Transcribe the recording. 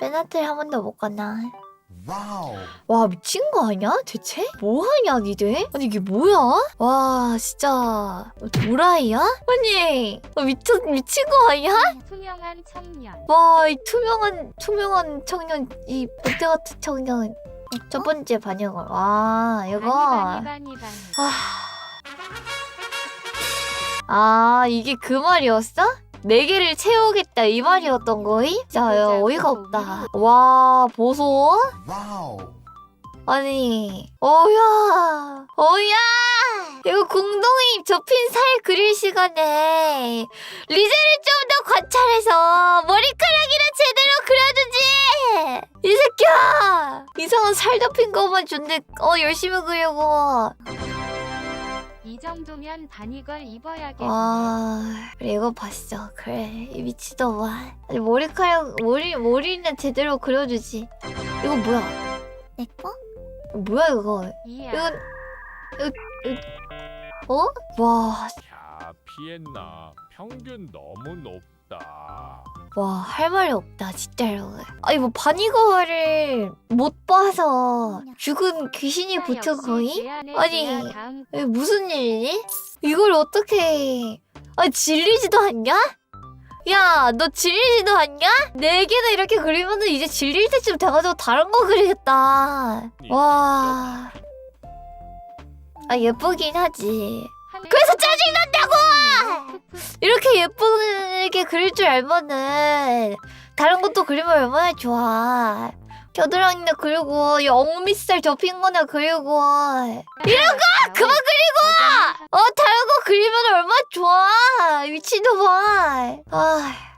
베나틀 한 번도 못 갔나? 와우. 와 미친 거 아니야 대체? 뭐 하냐 니들? 아니 이게 뭐야? 와 진짜 도라이야? 아니 어, 미쳐, 미친 거 아니야? 투명한 청년. 와 이 투명한 투명한 청년 이 변태 같은 청년 첫 번째 반영을 와 이거 바니 바니 바니 바니. 아, 아 이게 그 말이었어? 네 개를 채우겠다 이 말이었던 거이? 자 야, 어이가 없다. 와 보소? 와우. 아니 어야. 어야. 이거 공동임 접힌 살 그릴 시간에 리제를 좀 더 관찰해서 머리카락이나 제대로 그려주지. 이 새끼야. 이상한 살 접힌 것만 준대. 어 열심히 그리고 이 정도면 바니걸 입어야겠네. 아 그래 이거 봤어 그래 이 미치더만 아니 머리카락 머리 머리는 제대로 그려주지 이거 뭐야 내 거? 뭐야 이거 이야. 이건 어? 와, 야 피했나 평균 너무 높다 와, 할 말이 없다, 진짜로. 아니, 뭐, 바니거를 못 봐서 죽은 귀신이 붙은 거이? 아니, 이게 무슨 일이니? 이걸 어떻게, 아니, 질리지도 않냐? 야, 너 질리지도 않냐? 네 개나 이렇게 그리면은 이제 질릴 때쯤 돼가지고 다른 거 그리겠다. 와. 아, 예쁘긴 하지. 그래서 짜증난다고! 이렇게 예 쁘게 그릴 줄 알면은 다른 것도 그리면 얼마나 좋아. 겨드랑이나 그리고 이 엉밑살 접힌 거나 그리고 이런 거 그만 그리고! 어 다른 거 그리면 얼마나 좋아. 미친놈아. 아